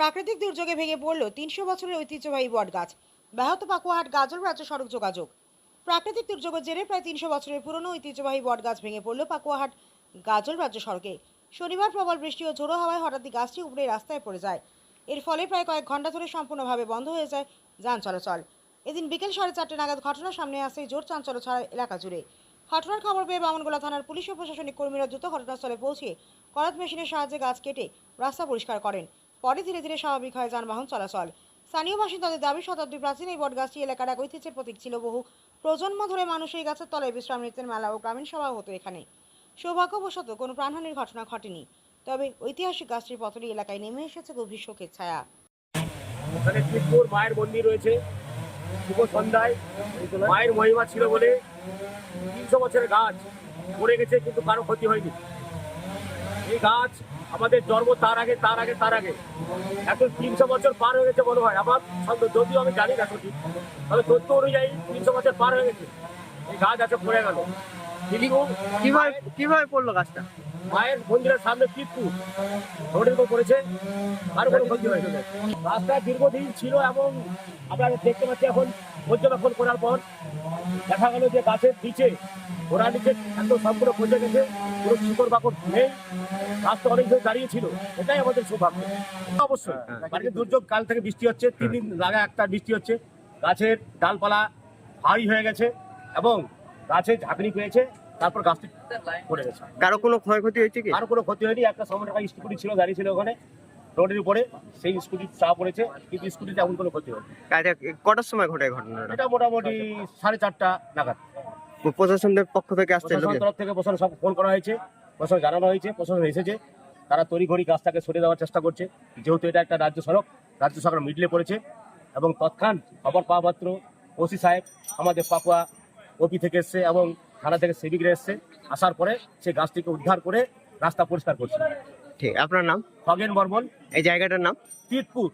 প্রাকৃতিক দুর্যোগে ভেঙে পড়ল তিনশো বছরের ঐতিহ্যবাহী বটগাছ। ব্যাহত পাকুয়াহাট গাজল রাজ্য সড়ক যোগাযোগ। প্রাকৃতিক দুর্যোগের জেরে প্রায় তিনশো বছরের পুরনো ঐতিহ্যবাহী বটগাছ ভেঙে পড়ল পাকুয়াহাট গাজল রাজ্য সড়কে। শনিবার প্রবল বৃষ্টি ও ঝোড়ো হাওয়ায় হঠাৎই গাছটি উপরে রাস্তায় পড়ে যায়। এর ফলে প্রায় কয়েক ঘণ্টা ধরে সম্পূর্ণভাবে বন্ধ হয়ে যায় যান চলাচল। এদিন বিকেল সাড়ে চারটে নাগাদ ঘটনা সামনে আসে জোর চাঞ্চল্য ছড়া এলাকা জুড়ে। ঘটনার খবর পেয়ে বামনগোলা থানার পুলিশ ও প্রশাসনিক কর্মীরা দ্রুত ঘটনাস্থলে পৌঁছে করাত মেশিনের সাহায্যে গাছ কেটে রাস্তা পরিষ্কার করেন। পরে ধীরে ধীরে স্বাভাবিক হয় যানবাহন চলাচল। স্থানীয় বাসিন্দাদের দাবি শতাব্দী প্রাচীন এই বটগাছটি এলাকার এক ঐতিহ্যের প্রতীক ছিল। বহু প্রজন্ম ধরে মানুষ এই গাছের তলায় বিশ্রাম নিতেন। মেলা ও গ্রামীণ সভা হতো এখানে। সৌভাগ্যবশত কোনো প্রাণহানির ঘটনা ঘটেনি। তবে ঐতিহাসিক গাছটির পতনে এলাকায় নেমে এসেছে গভীর শোকের ছায়া। ওখানে শিবপুর মায়ের মন্দির রয়েছে। শুভ সন্ধ্যায় মায়ের মহিমা ছিল বলে তিনশো বছরের গাছ পড়ে গেছে, কিন্তু কারও ক্ষতি হয়নি। এই গাছ আমাদের জন্ম তার আগে তার আগে তার আগে। এখন তিনশো বছর পার হয়ে গেছে মনে হয়। আমার যদিও আমি জানি না সঠিক তবে তথ্য অনুযায়ী তিনশো বছর পার হয়ে গেছে। এই গাছ আছে পড়ে গেল। কিন্তু কীভাবে কীভাবে পড়ল গাছটা? মায়ের মন্দিরের সামনে রোডের উপর পড়েছে। আর কোনো ক্ষতি হয়েছে। না। রাস্তা দীর্ঘদিন ছিল এবং আমরা দেখতে পাচ্ছি এখন পর্যবেক্ষণ করার পর দেখা গেল যে গাছের নিচে ঘোড়া নিচে এত সম্পূর্ণ পচে গেছে। পুরো শিকড় বাকড় নেই রাস্তা অনেক ধরে দাঁড়িয়ে ছিল। এটাই আমাদের সৌভাগ্য। অবশ্যই বাড়িতে দুর্যোগ কাল থেকে বৃষ্টি হচ্ছে তিন দিন লাগা একটা বৃষ্টি হচ্ছে। গাছের ডালপালা ভারী হয়ে গেছে এবং গাছে ঝাঁকড়ি পেয়েছে তারপর গাছটি পড়ে গেছে। কারও কোনো ক্ষয়ক্ষতি হয়েছে কি? আর কোনো ক্ষতি হয়নি একটা সময় একটা স্কুটি ছিল দাঁড়িয়ে ছিল ওখানে রোডের উপরে সেই স্কুটি চা পড়েছে কিন্তু স্কুটিতে এমন কোনো ক্ষতি হয়নি। কটার সময় ঘটে ঘটনাটা? এটা মোটামুটি সাড়ে চারটা নাগাদ। প্রশাসনের পক্ষ থেকে আসছে প্রশাসন তরফ থেকে প্রশাসন সব ফোন করা হয়েছে প্রশাসন জানানো হয়েছে প্রশাসন এসেছে তারা তড়িঘড়ি গাছটাকে সরিয়ে দেওয়ার চেষ্টা করছে। যেহেতু এটা একটা রাজ্য সড়ক রাজ্য সরকার মিডলে পড়েছে এবং তৎক্ষণ খবর পাওয়া মাত্র ওসি সাহেব আমাদের পাকুয়া ওপি থেকে এসছে এবং থানা থেকে সিভিকরা এসছে। আসার পরে সেই গাছটিকে উদ্ধার করে রাস্তা পরিষ্কার করছে। ঠিক আপনার নাম? খগেন বর্মন। এই জায়গাটার নাম? তিতপুর।